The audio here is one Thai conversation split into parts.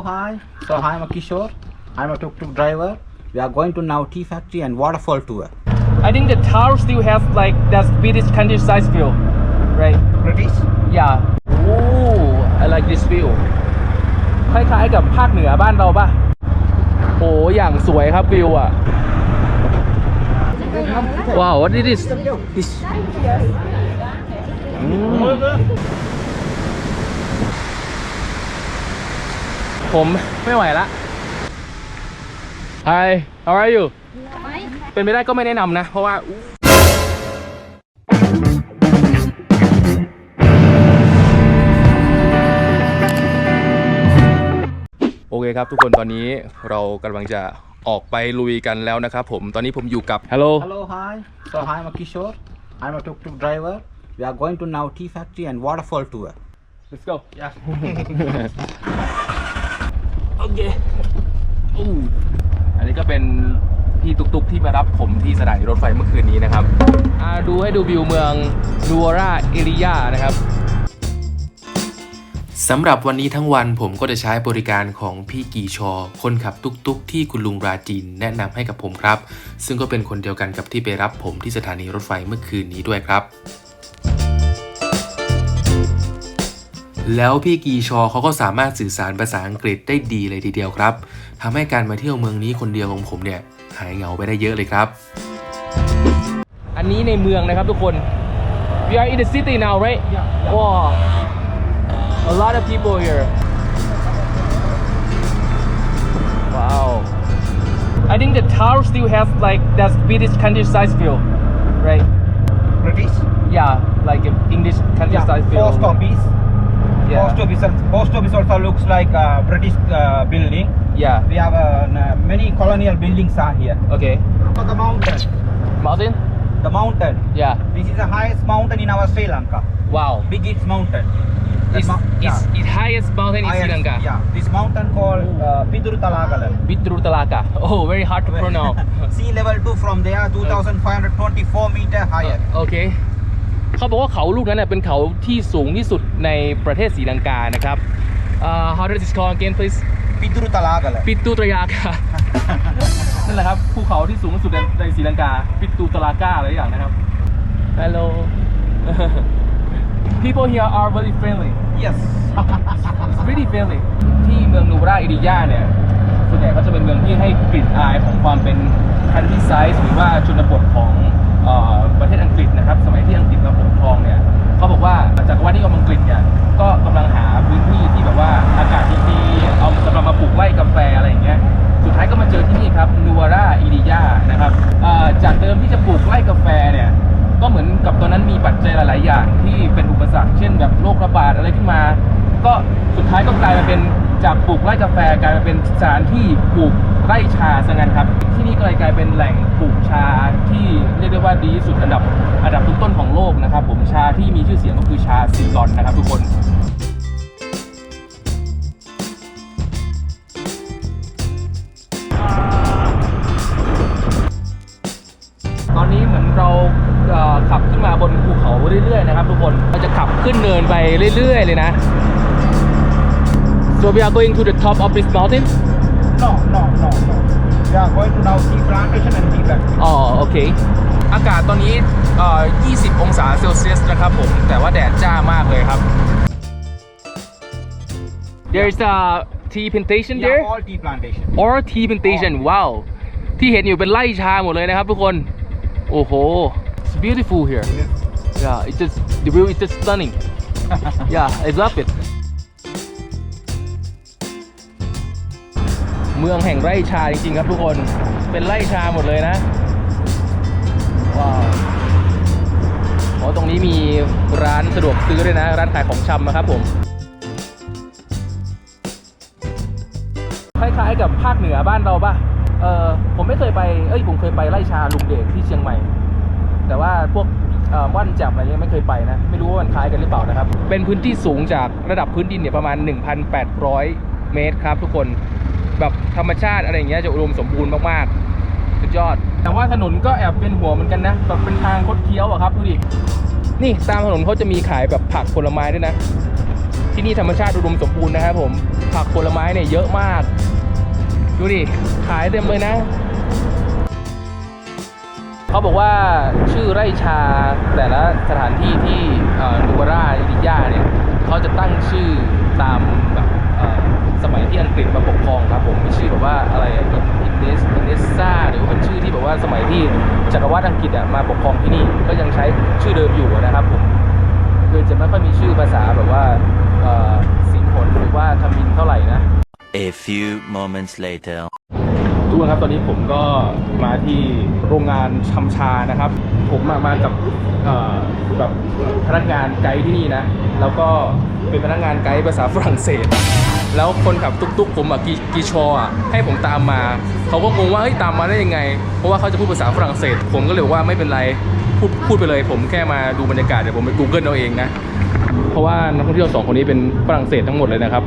hi. So hi, I'm Kishore. I'm a tuk-tuk driver. We are going to now tea factory and waterfall tour. I think the tower still have like that British countryside feel, right? British? Yeah. Oh, I like this view. คล้ายๆกับภาคเหนือบ้านเราป่ะ โอ้อย่างสวยครับวิวอ่ะ ว้าว what is this This. อื ผมไม่ไหวละ Hi how are you เป็นไม่ได้ก็ไม่แนะนำนะ เพราะว่า โอเคครับทุกคนตอนนี้เรากำลังจะออกไปลุยกันแล้วนะครับผมตอนนี้ผมอยู่กับ Hello Hello, hi. So hi, I'm Kishore. I'm a tuk-tuk driver. We are going to now tea factory and waterfall tour. let's go Yeah. อเคอู้อันนี้ก็เป็นพี่ตุกๆที่มารับผมที่สถานีรถไฟเมื่อคืนนี้นะครับดูให้ดูวิวเมืองนูราเอริยานะครับสำหรับวันนี้ทั้งวันผมก็จะใช้บริการของพี่กีชอ คนขับตุกๆ ที่คุณลุงราจีนแนะนำให้กับผมครับ ซึ่งก็เป็นคนเดียวกันกับที่ไปรับผมที่สถานีรถไฟเมื่อคืนนี้ด้วยครับ แล้วพี่กีชอเขาก็สามารถสื่อสารภาษาอังกฤษได้ดีเลยทีเดียวครับทำให้การมาเที่ยวเมืองนี้คนเดียวของผมเนี่ยหายเหงาไปได้เยอะเลยครับ อันนี้ในเมืองนะครับทุกคน we are in the city now right Yeah, wow a lot of people here wow I think the tower still have like that British countryside feel right British? yeah like an English countryside feel Post office. Yeah Post office. Post office also looks like a British uh, building. yeah We have uh, many colonial buildings are here. okay So the mountain. mountain The mountain. yeah This is the highest mountain in our Sri Lanka. wow Biggest mountain. It's, it highest mountain in Sri Lanka Yeah. This mountain called uh, Piduru Talagala. Bitru Talaka oh very hard to pronounce sea level 2 from there 2,524 meter higher. โอ เคเขาบอกว่าเขาลูกนั้นเนยเป็นเขาที่สูงที่สุดในประเทศศรีลังกานะครับ uh, how does it call again please Piduru Talagala. ปิตูตรยากานั่นแหละครับภูเขาที่สูงที่สุดในในศรีลังกา ปิตูตรากาอะไรอย่างนะครับ Hello people here are very friendly yes. It's really friendly ที่เมืองนูราอิริยาเนี่ยส่วนใหญ่ก็จะเป็นเมืองที่ให้กลิ่นอายของความเป็น country side หรือว่าชนบทของเอ่อ ประเทศอังกฤษนะครับ สมัยที่อังกฤษมาปกครองเนี่ยเขาบอกว่าจากรวรรดินิยมอังกฤษเนี่ยก็กำลังหาพื้นที่ที่แบบว่าอากาศดีๆเอาสำหรับมาปลูกไร่กาแฟอะไรอย่างเงี้ยสุดท้ายก็มาเจอที่นี่ครับนูราอิริยานะครับจากเดิมที่จะปลูกไร่กาแฟเนี่ยก็เหมือนกับตอนนั้นมีปัจจัยหลาย ๆ อย่างที่เป็นอุปสรรค เช่นแบบโรคระบาดอะไรขึ้นมา ก็สุดท้ายก็กลายมาเป็น จากปลูกไร่กาแฟกลายมาเป็นสถานที่ปลูกไร่ชาซะงั้นครับ ที่นี่ก็เลยกลายเป็นแหล่งปลูกชาที่เรียกได้ว่าดีที่สุดอันดับอันดับต้นๆของโลกนะครับ ผมชาที่มีชื่อเสียงก็คือชาซีลอนนะครับ ทุกคนตอนนี้เหมือนเราขับขึ้นมาบนภูเขาเรื่อยๆนะครับ ทุกคนเราจะขับขึ้นเนินไปเรื่อย ๆ เลยนะ so we are going to the top of this mountain No, no, no, no. We are going to now tea plantation and tea factory. อ๋อโอเค อากาศตอนนี้เอ่อ20 องศาเซลเซียสนะครับผม แต่ว่าแดดจ้ามากเลยครับ there is a tea plantation Yeah, there all tea plantation. or tea plantation ว้าว ที่เห็นอยู่เป็นไร่ชาหมดเลยนะครับทุกคน โอ้โห it's beautiful here yeah it's just the view is just stunning yeah I love it เมืองแห่งไร่ชาจริงๆครับทุกคน เป็นไร่ชาหมดเลยนะว้าวอ๋อตรงนี้มีร้านสะดวกซื้อด้วยนะ ร้านขายของชำนะครับผมคล้ายๆกับภาคเหนือบ้านเราปะเออผมไม่เคยไป เอ้ยผมเคยไปไร่ชาลุงเดชที่เชียงใหม่ แต่ว่าพวกว่านจับอะไรเงี้ยไม่เคยไปนะ ไม่รู้ว่ามันคล้ายกันหรือเปล่านะครับ เป็นพื้นที่สูงจากระดับพื้นดินเนี่ยประมาณ 1,800 เมตรครับทุกคน แบบธรรมชาติอะไรอย่างเงี้ยจะอุดมสมบูรณ์มากๆสุดยอด แต่ว่าถนนก็แอบเป็นหัวเหมือนกันนะแบบเป็นทางคดเคี้ยวอะครับดูดินี่ตามถนนเขาจะมีขายแบบผักผลไม้ด้วยนะ ที่ที่นี่ธรรมชาติอุดมสมบูรณ์นะครับผมผักผลไม้เนี่ยเยอะมาก ดูดิขายเต็มเลยนะ เขาบอกว่าชื่อไร่ชาแต่ละสถานที่ที่เอ่อนูบาร่าอิริยาเนี่ยเขาจะตั้งชื่อตามแบบสมัยที่อังกฤษมาปกครองครับผมมีชื่อแบบว่าอะไรอินเดสอินเดสซาหรือว่าเป็นชื่อที่แบบว่าสมัยที่จักรวรรดิอังกฤษอะมาปกครองที่นี่ก็ยังใช้ชื่อเดิมอยู่นะครับผมคือจะไม่ค่อยมีชื่อภาษาแบบว่าสิงหนหรือว่าทมินเท่าไหร่นะ A few moments later. ทุกคนครับตอนนี้ผมก็มาที่โรงงานชำชานะครับ ผมมามากับแบบพนักงานไกด์ที่นี่นะ แล้วก็เป็นพนักงานไกด์ภาษาฝรั่งเศส แล้วคนขับตุ๊กๆผมอะกีกีชออะให้ผมตามมา เขาก็งงว่าเฮ้ยตามมาได้ยังไง เพราะว่าเขาจะพูดภาษาฝรั่งเศส ผมก็เลยว่าไม่เป็นไรพูดพูดไปเลย ผมแค่มาดูบรรยากาศเดี๋ยวผมไป Google เอาเองนะเพราะว่านักท่องเที่ยวสองคนนี้เป็นฝรั่งเศสทั้งหมดเลยนะครับ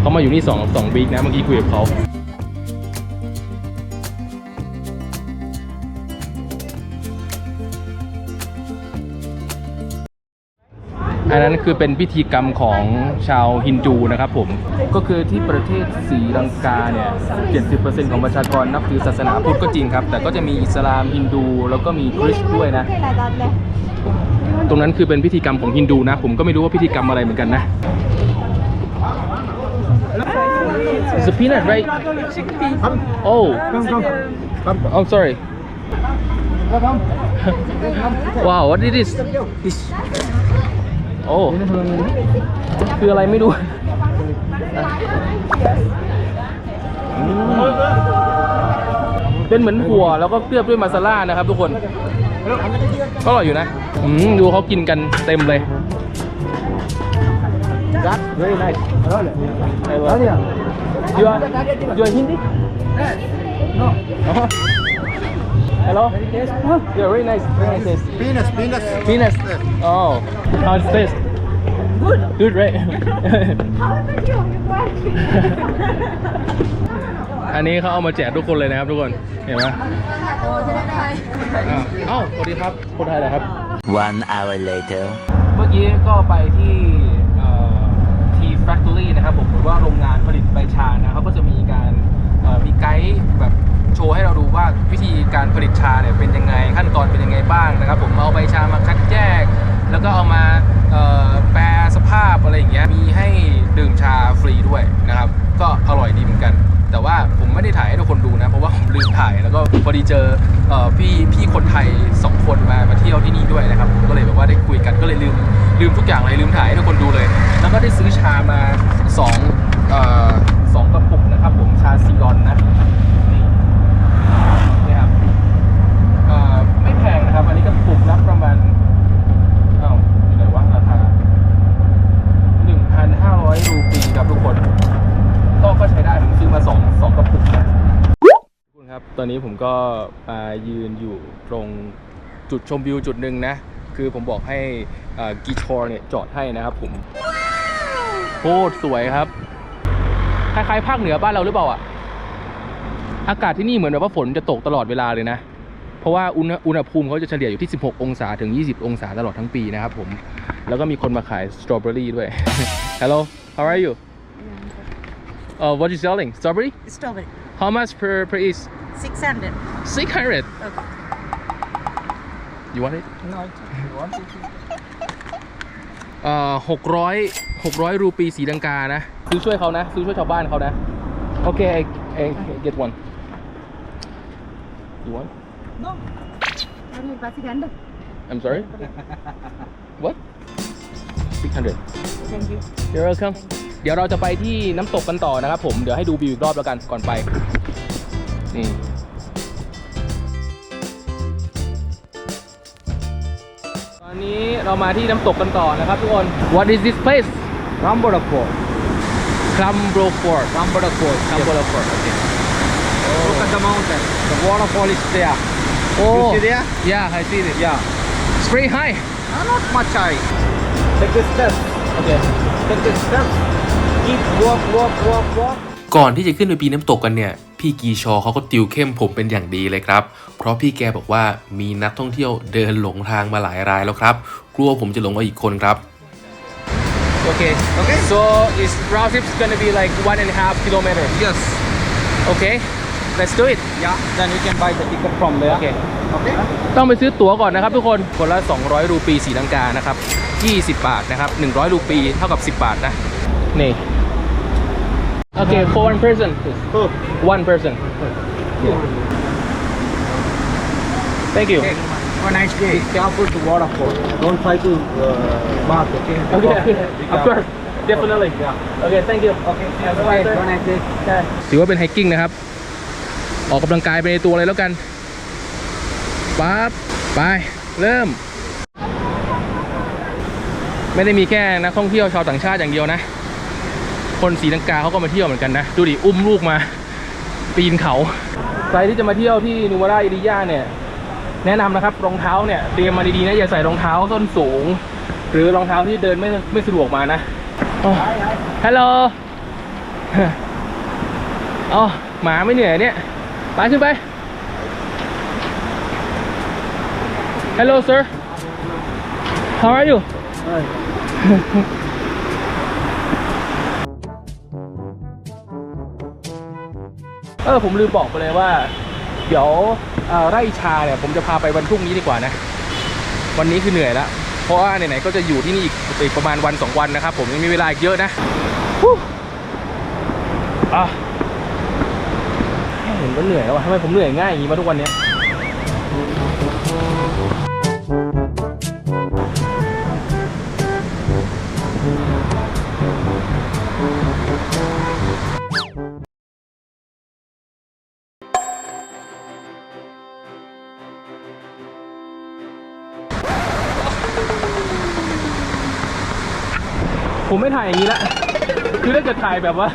เขามาอยู่นี่สองสองวีคนะเมื่อกี้คุยกับเขา อันนั้นคือเป็นพิธีกรรมของชาวฮินดูนะครับผม ก็คือที่ประเทศศรีลังกาเนี่ย 70%ของประชากรนับถือศาสนาพุทธก็จริงครับ แต่ก็จะมีอิสลามฮินดู แล้วก็มีคริสต์ด้วยนะ ตรงนั้นคือเป็นพิธีกรรมของฮินดูนะ ผมก็ไม่รู้ว่าพิธีกรรมอะไรเหมือนกันนะ It's a peanut, right? Oh. I'm sorry. Wow, what is this? This. โอ้ คืออะไรไม่รู้อืมเป็นเหมือนหัวแล้วก็เคลือบด้วยมาซาล่านะครับทุกคนก็อร่อยอยู่นะอืมดูเขากินกันเต็มเลย very nice you are you are Hindi no hello you're very nice very nice taste Peanuts, peanuts. peanuts oh how it taste good good right อันนี้เขาเอามาแจกทุกคนเลยนะครับทุกคน เห็นไหมอ้าวเอ้าสวัสดีครับ คนไทยเหรอครับ One hour later. เมื่อกี้ก็ไปที่ทีแฟคทอรี่อ Tea Factory นะครับผมหรือว่าโรงงานผลิตใบชานะเขาก็จะมีการเอ่อมีไกด์แบบ โชว์ให้เราดูว่าวิธีการผลิตชาเนี่ยเป็นยังไงขั้นตอนเป็นยังไงบ้างนะครับ ผมเอาใบชามาคัดแยก แล้วก็เอามาแปรสภาพอะไรอย่างเงี้ยมีให้ดื่มชาฟรีด้วยนะครับ ก็อร่อยดีเหมือนกัน แต่ว่าผมไม่ได้ถ่ายให้ทุกคนดูนะ เพราะว่าผมลืมถ่ายแล้วก็พอดีเจอเอพี่พี่คนไทยสองคนมามาเที่ยวที่นี่ด้วยนะครับผมก็เลยแบบว่าได้คุยกันก็เลยลืมลืมทุกอย่างเลยลืมถ่ายให้ทุกคนดูเลย แล้วก็ได้ซื้อชามาสองเอ่อสองกระปุกนะครับผมชาซีรอนนะนี่นี่ครับเอ่อไม่แพงนะครับ อันนี้กระปุกละประมาณอ้าวอยู่ไหนวะราคา1,500 รูปีครับทุกคนก็ก็ใช้ได้ผมซื้อมาสองสองกระปุกนะทุกคนครับ ตอนนี้ผมก็มายืนอยู่ตรงจุดชมวิวจุดหนึ่งนะ คือผมบอกให้กีชอร์เนี่ยจอดให้นะครับผมโคตรสวยครับ คล้ายๆภาคเหนือบ้านเราหรือเปล่าอะ อากาศที่นี่เหมือนแบบว่าฝนจะตกตลอดเวลาเลยนะ เพราะว่าอุณหอุณหภูมิเขาจะเฉลี่ยอยู่ที่ 16 องศาถึง 20 องศาตลอดทั้งปีนะครับผม แล้วก็มีคนมาขายสตรอเบอรี่ด้วย Hello how are you Uh, what you selling? Strawberry? Strawberry. How much per per each? 600. Six hundred. Okay. You want it? No. You want it? เอ่อหกร้อยหกร้อยรูปีสีลังกานะ ซื้อช่วยเขานะ ซื้อช่วยชาวบ้านเขานะ โอเค I, I get one. You want? I'm sorry? What? Six hundred. Thank you. You're welcome เดี๋ยวเราจะไปที่น้ำตกกันต่อนะครับผมเดี๋ยวให้ดูวิวอีกรอบแล้วกันก่อนไป นี่ ตอนนี้เรามาที่น้ำตกกันต่อนะครับทุกคน What is this place Ramboda Fort. Crumbro Fort Ramboda Fort. Crumbro Fort okay Look at the mountain. The waterfall is there. Oh You see there? yeah I see it Yeah. it's very high Uh, not much high. Take the steps. okay Take the steps. Keep walk, walk, walk, walk. ก่อนที่จะขึ้นไปปีนน้ำตกกันเนี่ย พี่กีชอเขาก็ติวเข้มผมเป็นอย่างดีเลยครับ เพราะพี่แกบอกว่ามีนักท่องเที่ยวเดินหลงทางมาหลายรายแล้วครับ กลัวผมจะหลงเอาอีกคนครับ Okay. Okay. So is round trip gonna be like one and a half kilometer. Yes. Okay. Let's do it. Yeah. Then you can buy the ticket from there. Okay. Okay. ต้องไปซื้อตั๋วก่อนนะครับทุกคนคนละ 200 รูปีสีลังกานะครับ 20 บาทนะครับ 100 รูปีเท่ากับ 10 บาทนะ นี่ โอเค for one person Oh. one person thank you Okay. Have a nice day. Be careful to waterfall. Don't try to uh, mark. Okay. okay Be of careful. course definitely okay thank you Okay. Have a Bye. nice day. Have a nice day. ถือว่าเป็นไฮกิ้งนะครับ ออกกำลังกายไปในตัวเลยแล้วกันปั๊บไป เริ่ม ไม่ได้มีแค่นักท่องเที่ยวชาวต่างชาติอย่างเดียวนะ คนศรีลังกาเขาก็มาเที่ยวเหมือนกันนะ ดูดิ อุ้มลูกมา ปีนเขา ใครที่จะมาเที่ยวที่นูวาราอิริยาเนี่ย แนะนำนะครับรองเท้าเนี่ยเตรียมมาดีๆนะอย่าใส่รองเท้าส้นสูง หรือรองเท้าที่เดินไม่ไม่สะดวกมานะฮัลโหลอ๋อหมาไม่เหนื่อยเนี่ย ไปขึ้นไป Hello sir How are you เออผมลืมบอกไปเลยว่า เดี๋ยวเอ่อไร่ชาเนี่ย ผมจะพาไปวันพรุ่งนี้ดีกว่านะ วันนี้คือเหนื่อยแล้ว เพราะว่าไหนๆก็จะอยู่ที่นี่อีกอีกประมาณวันสองวันนะครับ ผมยังมีเวลาอีกเยอะนะฮู้อะ ก็เหนื่อยแล้วอะทำไมผมเหนื่อยง่ายอย่างนี้มาทุกวันเนี้ยผมไม่ถ่ายอย่างนี้ละ คือถ้าเกิดถ่ายแบบว่า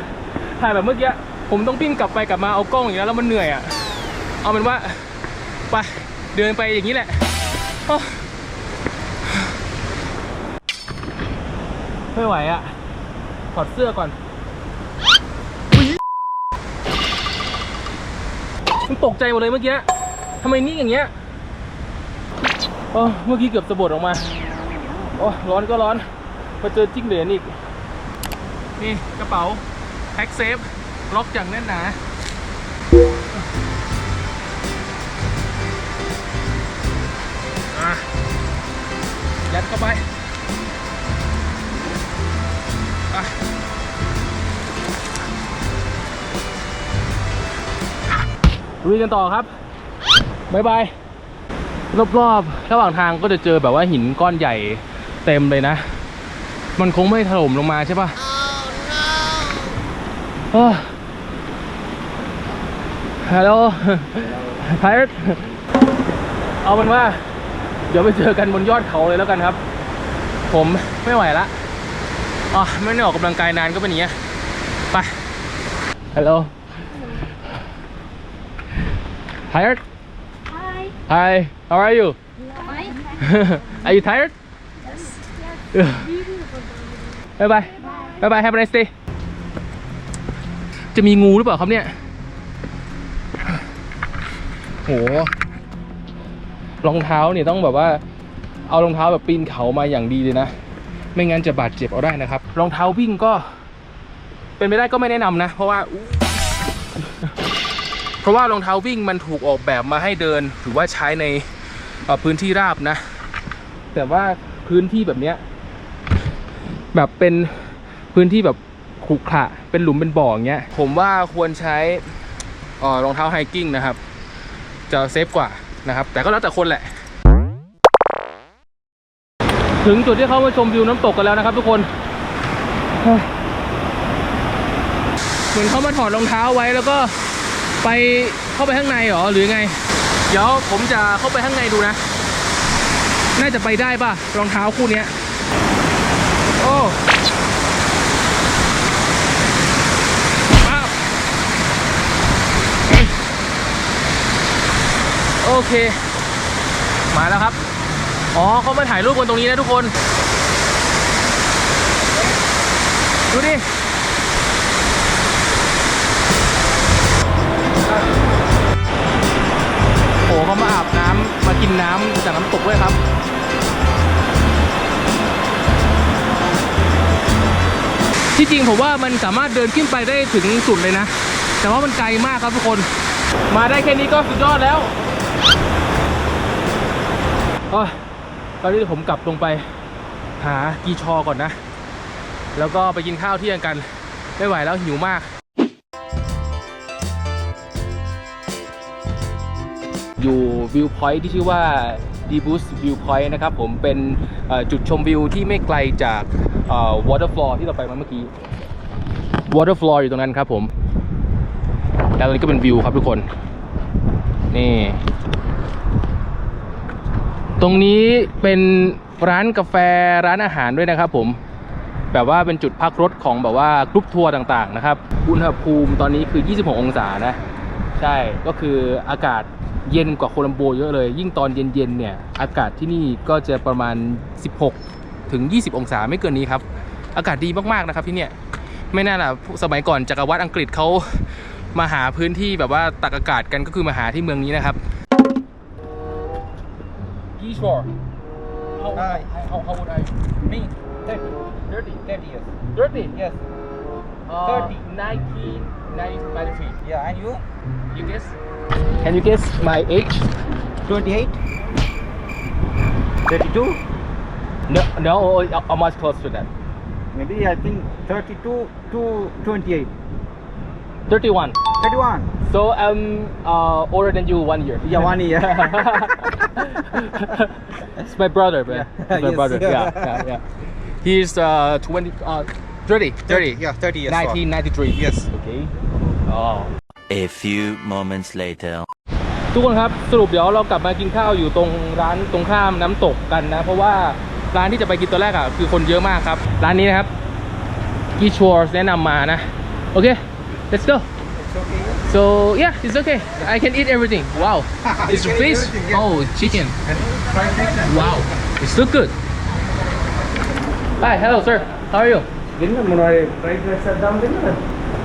ถ่ายแบบเมื่อกี้ ผมต้องวิ่งกลับไปกลับมาเอากล้องอย่างนี้แล้วแล้วมันเหนื่อยอะ เอาเป็นว่าไปเดินไปอย่างนี้แหละไม่ไหวอะถอดเสื้อก่อนมันตกใจหมดเลยเมื่อกี้ทำไมนิ่อย่างเงี้ยโอ้เมื่อกี้เกือบสะบดออกมาโอ้ร้อนก็ร้อนมาเจอจิ้งเหลนอีก นี่กระเป๋าแพ็คเซฟ ล็อกอย่างแน่นหนาอะยัดเข้าไปอะลุยกันต่อครับบ๊ายบายรอบๆ ระหว่างทางก็จะเจอแบบว่าหินก้อนใหญ่เต็มเลยนะ มันคงไม่ถล่มลงมาใช่ปะ Oh. Hello. Tired? เอาเป็นว่า เดี๋ยวไปเจอกันบนยอดเขาเลยแล้วกันครับ ผมไม่ไหวละอ๋อไม่ได้ออกกำลังกายนานก็เป็นอย่างเงี้ยไป Hello. Tired? Hi. Hi. How are you? Fine. are you tired? bye bye bye bye have a nice day จะมีงูหรือเปล่าครับเนี่ยโหรองเท้าเนี่ยต้องแบบว่า เอารองเท้าแบบปีนเขามาอย่างดีเลยนะ ไม่งั้นจะบาดเจ็บเอาได้นะครับ รองเท้าวิ่งก็ เป็นไปได้ก็ไม่แนะนำนะ เพราะว่า เพราะว่ารองเท้าวิ่งมันถูกออกแบบมาให้เดินหรือว่าใช้ในพื้นที่ราบนะ แต่ว่าพื้นที่แบบเนี้ยแบบเป็นพื้นที่แบบขรุขระเป็นหลุมเป็นบ่ออย่างเงี้ย ผมว่าควรใช้เอ่อรองเท้าไฮกิ้งนะครับ จะเซฟกว่านะครับ แต่ก็แล้วแต่คนแหละ ถึงจุดที่เขามาชมวิวน้ำตกกันแล้วนะครับ ทุกคนเฮ้ยเหมือนเขามาถอดรองเท้าไว้แล้วก็ไปเข้าไปข้างในเหรอหรือไง เดี๋ยวผมจะเข้าไปข้างในดูนะ น่าจะไปได้ป่ะรองเท้าคู่เนี้ยโอ้ว้าว โอเค มาแล้วครับ อ๋อเขามาถ่ายรูปกันตรงนี้นะทุกคน ดูดิโอ้เขามาอาบน้ำมากินน้ำจากน้ำตกด้วยครับที่จริงผมว่ามันสามารถเดินขึ้นไปได้ถึงสุดเลยนะ แต่ว่ามันไกลมากครับทุกคน มาได้แค่นี้ก็สุดยอดแล้ว โอ้ยตอนนี้ผมกลับลงไปหากีชอก่อนนะ แล้วก็ไปกินข้าวเที่ยงกัน ไม่ไหวแล้วหิวมาก อยู่วิวพอยท์ที่ชื่อว่า d b o o s View Point นะครับผมเป็นจุดชมวิวที่ไม่ไกลจากเอ่อ Waterfall ที่เราไปมาเมื่อกี้ Waterfall ออยู่ตรงนั้นครับผม แล้วนี้ก็เป็นวิวครับทุกคน นี่ ตรงนี้เป็นร้านกาแฟร้านอาหารด้วยนะครับผม แบบว่าเป็นจุดพักรถของแบบว่ากรุ๊ปทัวร์ต่างๆนะครับ อุณหภูมิตอนนี้คือ 26 องศานะ ใช่ ก็คืออากาศเย็นกว่าโคลัมโบเยอะเลย ยิ่งตอนเย็นๆเนี่ย อากาศที่นี่ก็จะประมาณ 16 ถึง 20 องศาไม่เกินนี้ครับ อากาศดีมากๆนะครับที่เนี่ย ไม่น่าล่ะ สมัยก่อนจักรวรรดิอังกฤษเขามาหาพื้นที่แบบว่าตักอากาศกันก็คือมาหาที่เมืองนี้นะครับ fish for? How old, I, how, how old are you? Me? 30. 30. 30 years. 30? Yes. Uh, 30. 1993. Yeah, and you? You guess? Can you guess my age? 28? 32? No, no, oh, oh, almost close to that. Maybe I think 32 to 28. 31. 31. So I'm uh, older than you one year. Yeah, one year. it's my brother, man. Yeah. It's my Yes. brother. Yeah, yeah, yeah. He's uh 20, uh 30, 30. Yeah, 30 years. old. 1993. Yes. Okay. Oh. A few moments later. ทุกคนครับ สรุปเดี๋ยวเรากลับมากินข้าวอยู่ตรงร้านตรงข้ามน้ำตกกันนะ เพราะว่าร้านที่จะไปกินตัวแรกอะคือคนเยอะมากครับ ร้านนี้นะครับกีชัวร์แนะนำมานะ โอเค let's go so yeah it's okay I can eat everything wow it's fish yeah. oh chicken wow it's so good hi hello sir how are you Dinner, mulai fried rice sedang dinner.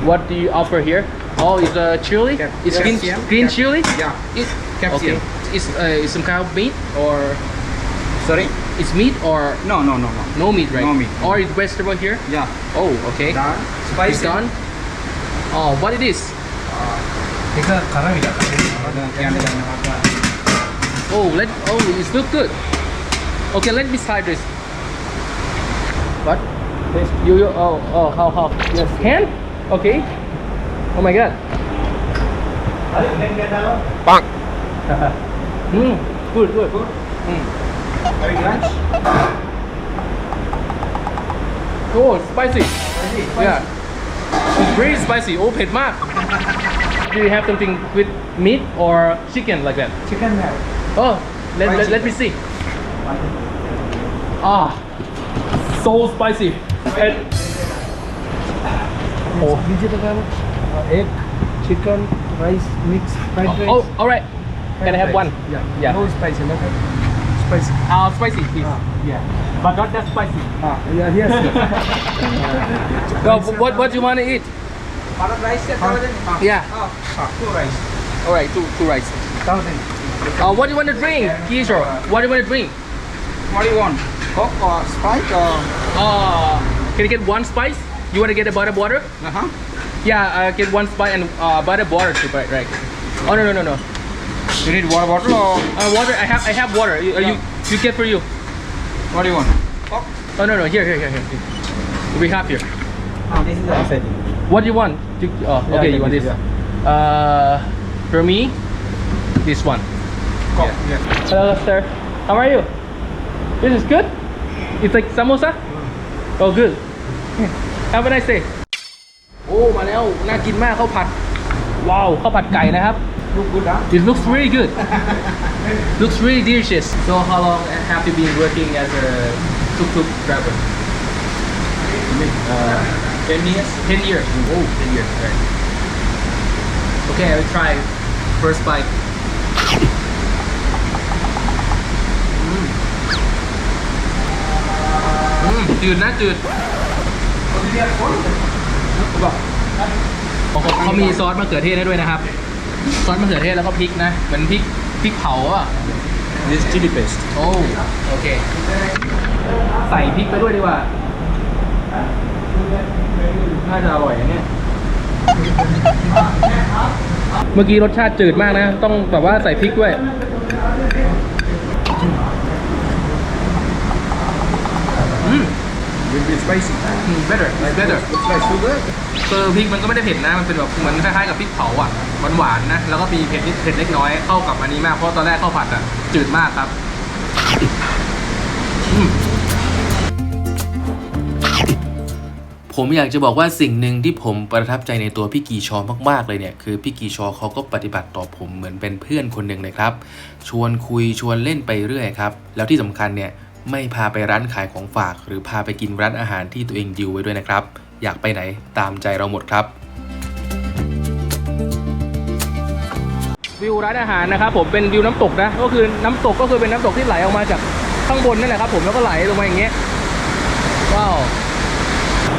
what do you offer here oh it's a chili Cap- it's green capsicum. green Cap- chili Yeah. It, Capsicum. okay. It's uh, is some kind of meat or Sorry? it's meat or No, no, no, no. no meat, right? No meat. Or it's vegetable here? Yeah. Oh, okay. Done. It's done. Oh, what it is? Kita sekarang tidak yang yang apa? Oh, let oh, it look good. Okay, let me try this. What? This you you oh oh how how yes hand okay. Oh my god. Bang. Hmm. Good good. Hmm. Having lunch? Oh, spicy. Spicy. Yeah It's very spicy. Oh, เผ็ดมาก Do you have something with meat or chicken like that? Chicken have. Oh, let, let, let me see. Ah, so spicy. And oh, Vegetable, uh, egg, chicken, rice, mix, fried rice. oh, all right. Can I have one? Yeah. Yeah. No spicy, no spicy. Uh, spicy, please. Ah, yeah. But not that spicy. Ah, yeah, yes. No, what what you want to eat? Parat rice ya, thousand. Ah. Yeah. Ah, ah, two rice. All right, two two rice. Thousand. Uh, what do you want to drink, Kishore? What do you want to drink? What do you want? Coke or Sprite or? Uh, can you get one spice? You want to get a butter water? Uh huh. Yeah, uh, get one spice and uh, butter water too, right? Right. Oh no no no no. You need water bottle or Uh, water. I have I have water. You, uh, you you get for you. what do you want? Coke. Oh no no here here here here. We have here. Ah, this is the outside. What do you want? Do, oh, Yeah, okay, take you want this. this, Uh, for me, this one. Coke. Yeah. Hello, sir. How are you? This is good. It's like samosa. Oh, good. Have a nice day. โอ้มาแล้ว น่ากินมากข้าวผัด ว้าวข้าวผัดไก่นะครับ Look good, huh? It looks really good. looks really delicious. So how long have you been working as a tuk-tuk driver? Uh, 10 years. 10 years. Oh, 10 years. Right. Okay, I will try first bite. Mm. Mm, จืดนะจืดเขาเขามีซอสมะเขือเทศให้ด้วยนะครับ ซอสมะเขือเทศแล้วก็พริกนะ เหมือนพริกพริกเผาอะ This chili paste. โอ้โอเค ใส่พริกไปด้วยดีกว่า น่าจะอร่อยอันเนี่ย เมื่อกี้รสชาติจืดมากนะ ต้องแบบว่าใส่พริกด้วย อืม Will be spicy. อืม better better It's like sugar. คือพริกมันก็ไม่ได้เผ็ดนะ มันเป็นแบบเหมือนคล้ายๆกับพริกเผาอะ หวานๆนะ แล้วก็มีเผ็ดนิดเผ็ดเล็กน้อยเข้ากับอันนี้มาก เพราะตอนแรกข้าวผัดอะจืดมากครับ ผมอยากจะบอกว่าสิ่งหนึ่งที่ผมประทับใจในตัวพี่กีชอมากๆเลยเนี่ยคือพี่กีชอเขาก็ปฏิบัติต่อผมเหมือนเป็นเพื่อนคนหนึ่งเลยครับ ชวนคุยชวนเล่นไปเรื่อยครับ แล้วที่สำคัญเนี่ยไม่พาไปร้านขายของฝาก หรือพาไปกินร้านอาหารที่ตัวเองดิวไว้ด้วยนะครับ อยากไปไหนตามใจเราหมดครับวิวร้านอาหารนะครับผมเป็นวิวน้ำตกนะก็คือน้ำตกก็คือเป็นน้ำตกที่ไหลออกมาจากข้างบนนั่นแหละครับผมแล้วก็ไหลลงมาอย่างเงี้ยว้าว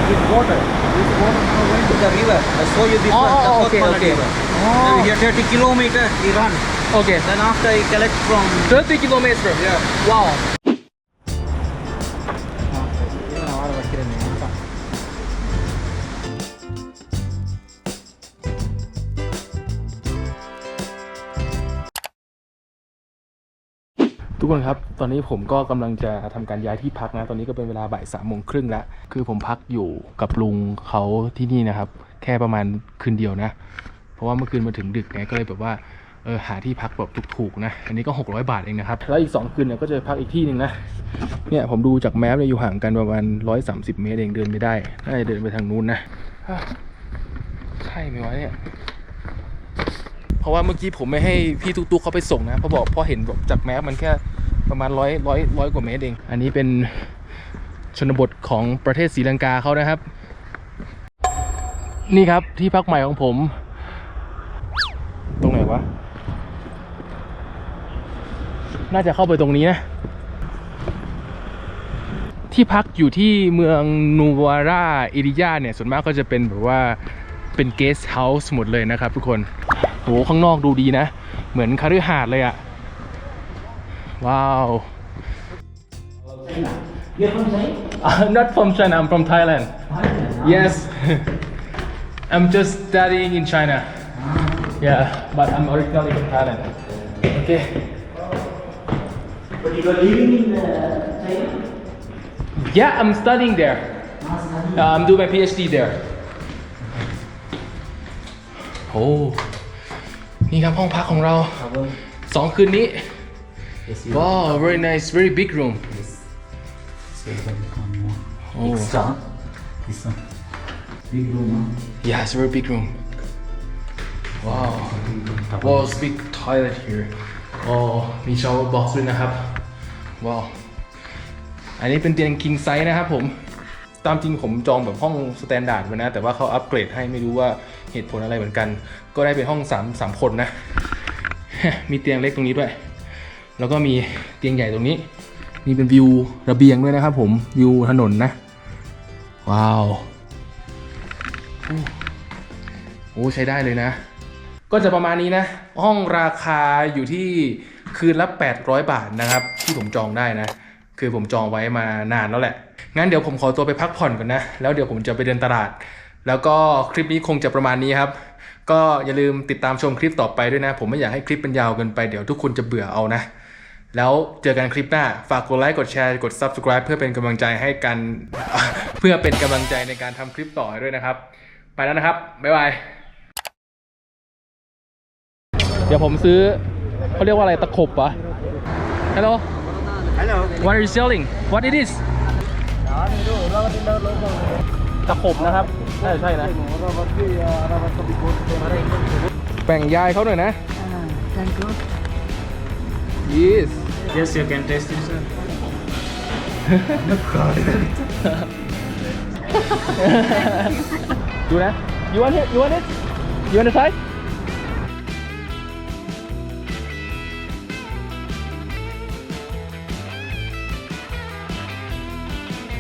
with water. This water now went to the river. I saw you before. Oh, oh okay, okay. Oh. Here 30 kilometers, Iran. Okay. Then after you collect from... 30 kilometers? Yeah. Wow. ทุกคนครับ ตอนนี้ผมก็กำลังจะทำการย้ายที่พักนะ ตอนนี้ก็เป็นเวลาบ่ายสามโมงครึ่งแล้วคือผมพักอยู่กับลุงเขาที่นี่นะครับ แค่ประมาณคืนเดียวนะ เพราะว่าเมื่อคืนมาถึงดึกไงก็เลยแบบว่าเออหาที่พักแบบถูกๆนะ อันนี้ก็ 600 บาทเองนะครับ แล้วอีก 2 คืนเนี่ยก็จะพักอีกที่หนึ่งนะ เนี่ยผมดูจากแมพเนี่ยอยู่ห่างกันประมาณ 130 เมตรเองเดินไม่ได้ น่าจะเดินไปทางนู้นนะ ใช่ไหมวะเนี่ย เพราะว่าเมื่อกี้ผมไม่ให้พี่ตุ๊กๆเขาไปส่งนะเพราะบอกพราะเห็นแบบจากแมพมันแค่ประมาณร้อยร้อยร้อยกว่าเมตรเอง อันนี้เป็นชนบทของประเทศศรีลังกาเขานะครับ นี่ครับที่พักใหม่ของผม ตรงไหนวะ น่าจะเข้าไปตรงนี้นะ ที่พักอยู่ที่เมืองนูวาราอิริยาเนี่ย ส่วนมากก็จะเป็นแบบว่าเป็นเกสต์เฮาส์หมดเลยนะครับทุกคน โหข้างนอกดูดีนะ เหมือนคฤหาสน์เลยอะว้าว You're from China? I'm not from China I'm from Thailand yes I'm just studying in China yeah but I'm originally from Thailand okay But you are living in uh, China? yeah I'm studying there uh, I'm doing my PhD there โอ้ นี่ครับห้องพักของเราสองคืนนี้ว้าว very nice very big room oh This one. Big room, huh? yeah it's a very big room wow walls big toilet here อ๋อมี shower box ด้วยนะครับ ว้าว อันนี้เป็นเตียง king size นะครับผม ตามจริงผมจองแบบห้องสแตนดาร์ดไว้นะ แต่ว่าเขาอัปเกรดให้ไม่รู้ว่าเหตุผลอะไรเหมือนกัน ก็ได้เป็นห้อง3 3คนนะ มีเตียงเล็กตรงนี้ด้วย แล้วก็มีเตียงใหญ่ตรงนี้มีเป็นวิวระเบียงด้วยนะครับผมวิวถนนนะ ว้าวโอ้โอ้ใช้ได้เลยนะ ก็จะประมาณนี้นะ ห้องราคาอยู่ที่คืนละ 800 บาทนะครับ ที่ผมจองได้นะ คือผมจองไว้มานานแล้วแหละ งั้นเดี๋ยวผมขอตัวไปพักผ่อนก่อนนะ แล้วเดี๋ยวผมจะไปเดินตลาด แล้วก็คลิปนี้คงจะประมาณนี้ครับ ก็อย่าลืมติดตามชมคลิปต่อไปด้วยนะ ผมไม่อยากให้คลิปมันยาวเกินไปเดี๋ยวทุกคนจะเบื่อเอานะ แล้วเจอกันคลิปหน้า ฝากกดไลค์กดแชร์กด subscribe เพื่อเป็นกำลังใจให้กัน เพื่อเป็นกำลังใจในการทำคลิปต่อด้วยนะครับ ไปแล้วนะครับ บ๊ายบาย เดี๋ยวผมซื้อเขาเรียกว่าอะไรตะขบปะ Hello Hello. What are you selling What it is ตะขบนะครับใช่ใช่นะแบ่งยายเขาหน่อยนะ thank you. yes Yes, you can taste it, sir. ดูนะ you want it you want it you want to try